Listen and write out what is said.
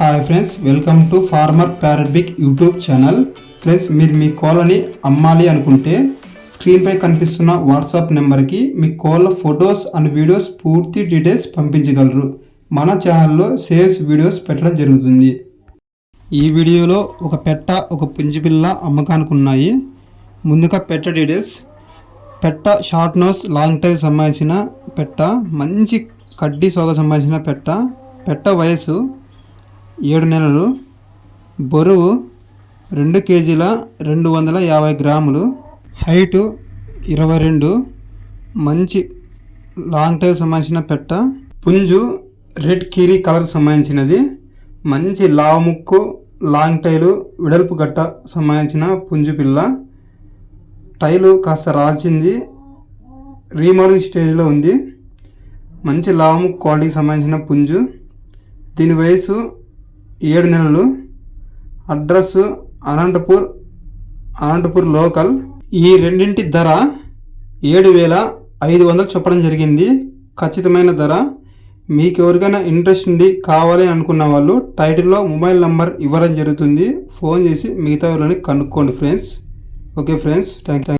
Hi friends welcome to farmer ప్యారబిక్ YouTube channel friends మీరు మీ కోళ్ళని అమ్మాలి అనుకుంటే స్క్రీన్పై కనిపిస్తున్న వాట్సాప్ నెంబర్కి మీ కోళ్ళ ఫొటోస్ అండ్ వీడియోస్ పూర్తి డీటెయిల్స్ పంపించగలరు. మన ఛానల్లో సేల్స్ వీడియోస్ పెట్టడం జరుగుతుంది. ఈ వీడియోలో ఒక పెట్ట ఒక పుంజిపిల్ల అమ్మకానికి ఉన్నాయి ముందుగా పెట్ట డీటెయిల్స్ పెట్ట షార్ట్ నోస్ లాంగ్ టైల్ సంబంధించిన పెట్ట మంచి కడ్డీ సోగ సంబంధించిన పెట్ట పెట్ట వయసు ఏడు నెలలు. బరువు రెండు కేజీల రెండు వందల యాభై గ్రాములు. హైటు ఇరవై రెండు. మంచి లాంగ్ టైల్ సంబంధించిన పెట్ట. పుంజు రెడ్ కీరీ కలర్ సంబంధించినది. మంచి లావు ముక్కు లాంగ్ టైలు విడల్పు గట్ట సంబంధించిన పుంజు పిల్ల. టైలు కాస్త రాల్చింది. రీమోడలింగ్ స్టేజ్లో ఉంది. మంచి లాము క్వాలిటీకి సంబంధించిన పుంజు. దీని వయసు ఏడు నెలలు. Address Anantapur Anantapur local. ఈ రెండింటి ధర ఏడు వేల ఐదు వందలు చెప్పడం జరిగింది. ఖచ్చితమైన ధర. మీకు ఎవరికైనా ఇంట్రెస్ట్ ఉండి కావాలి అనుకున్న వాళ్ళు టైటిల్లో మొబైల్ నెంబర్ ఇవ్వడం జరుగుతుంది. ఫోన్ చేసి మిగతా వాళ్ళని కనుక్కోండి friends. Okay friends thank you